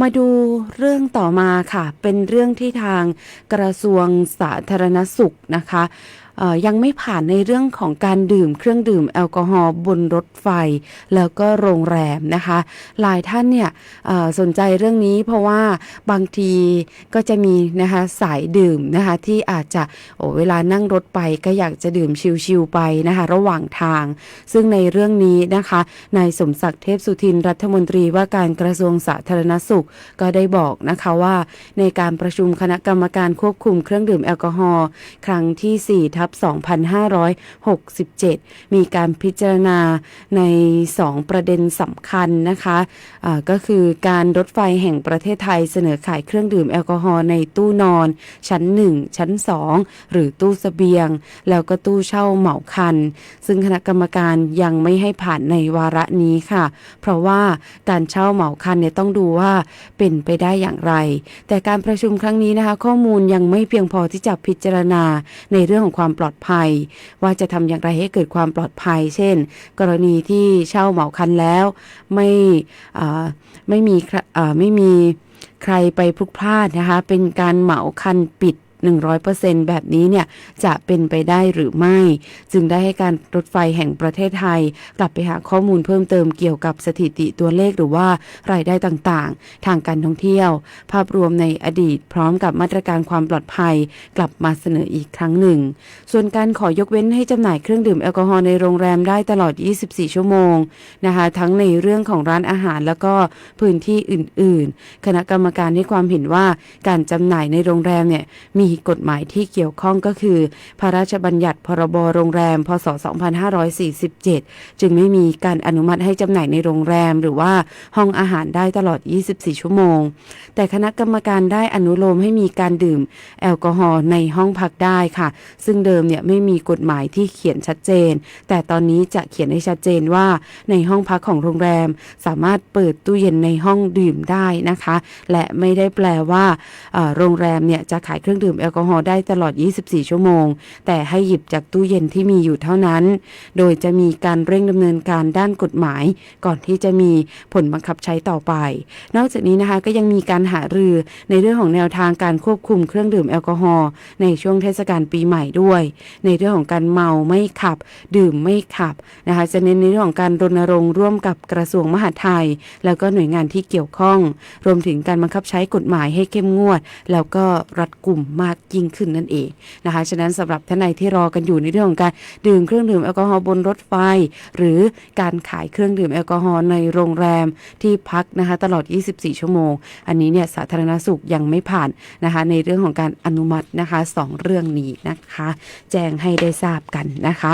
มาดูเรื่องต่อมาค่ะ เป็นเรื่องที่ทางกระทรวงสาธารณสุขนะคะ ยังไม่ผ่านในเรื่องของการดื่มเครื่องดื่มแอลกอฮอล์บนรถไฟ แล้วก็โรงแรมนะคะ หลายท่านเนี่ยสนใจเรื่องนี้เพราะว่าบางทีก็จะมีนะคะสายดื่มนะคะที่อาจจะโอ้เวลานั่งรถไปก็อยากจะดื่มชิลๆไปนะคะระหว่างทาง ซึ่งในเรื่องนี้นะคะนายสมศักดิ์เทพสุทินรัฐมนตรีว่าการกระทรวงสาธารณสุขก็ได้บอกนะคะว่าในการประชุมคณะกรรมการควบคุมเครื่องดื่มแอลกอฮอล์ครั้งที่4ทับ2567 มีการพิจารณาใน 2 ประเด็นสำคัญนะคะะก็คือการรถไฟแห่งประเทศไทยเสนอขายเครื่องดื่มแอลกอฮอล์ในตู้นอน ชั้น 1 ชั้น 2 หรือตู้เสบียง แล้วก็ตู้เช่าเหมาคัน ซึ่งคณะกรรมการยังไม่ให้ผ่านในวาระนี้ค่ะ เพราะว่าการเช่าเหมาคันเนี่ยต้องดูว่าเป็นไปได้อย่างไร แต่การประชุมครั้งนี้นะคะ ข้อมูลยังไม่เพียงพอที่จะพิจารณาในเรื่องของความปลอดภัย ว่าจะทำอย่างไรให้เกิดความปลอดภัย เช่น กรณีที่เช่าเหมาคันแล้วไม่ไม่มีไม่มีใครไปพลุกพลาดนะคะ เป็นการเหมาคันปิด 100%แบบนี้เนี่ยจะเป็นไปได้หรือไม่ จึงได้ให้การรถไฟแห่งประเทศไทย กลับไปหาข้อมูลเพิ่มเติมเกี่ยวกับสถิติตัวเลขหรือว่ารายได้ต่างๆ ทางการท่องเที่ยว ภาพรวมในอดีตพร้อมกับมาตรการความปลอดภัย กลับมาเสนออีกครั้งหนึ่ง ส่วนการขอยกเว้นให้จำหน่ายเครื่องดื่มแอลกอฮอล์ในโรงแรมได้ตลอด 24 ชั่วโมงนะคะทั้งในเรื่องของร้านอาหารแล้วก็พื้นที่อื่น ๆ คณะกรรมการให้ความเห็นว่าการจำหน่ายในโรงแรมเนี่ยมีกฎหมายที่เกี่ยวข้องก็คือ พระราชบัญญัติพรบโรงแรม พศ 2547 จึงไม่มีการอนุมัติให้จำหน่ายในโรงแรมหรือว่าห้องอาหารได้ตลอด 24 ชั่วโมง แต่คณะกรรมการได้อนุโลมให้มีการดื่ม แอลกอฮอล์ในห้องพักได้ค่ะ ซึ่งเดิมเนี่ยไม่มีกฎหมายที่เขียนชัดเจน แต่ตอนนี้จะเขียนให้ชัดเจนว่าในห้องพักของโรงแรม สามารถเปิดตู้เย็นในห้องดื่มได้นะคะ และไม่ได้แปลว่าโรงแรมเนี่ยจะขายเครื่องดื่มแอลกอฮอล์ได้ตลอด 24 ชั่วโมง แต่ให้หยิบจากตู้เย็นที่มีอยู่เท่านั้น โดยจะมีการเร่งดำเนินการด้านกฎหมาย ก่อนที่จะมีผลบังคับใช้ต่อไป นอกจากนี้นะคะก็ยังมีการหารือในเรื่องของแนวทางการควบคุมเครื่องดื่มแอลกอฮอล์ในช่วงเทศกาลปีใหม่ด้วย ในเรื่องของการเมาไม่ขับ ดื่มไม่ขับนะคะจะเน้นในเรื่องของการรณรงค์ร่วมกับกระทรวงมหาดไทย แล้วก็หน่วยงานที่เกี่ยวข้อง รวมถึงการบังคับใช้กฎหมายให้เข้มงวด แล้วก็รัดกลุ่มมากยิ่งขึ้นนั่นเองนะคะฉะนั้นสำหรับท่านใดที่รอกันอยู่ในเรื่องของการดื่มเครื่องดื่มแอลกอฮอล์บนรถไฟ หรือการขายเครื่องดื่มแอลกอฮอล์ในโรงแรมที่พักนะคะตลอด 24 ชั่วโมง อันนี้เนี่ยสาธารณสุขยังไม่ผ่านนะคะในเรื่องของการอนุมัตินะคะสองเรื่องนี้นะคะ แจ้งให้ได้ทราบกันนะคะ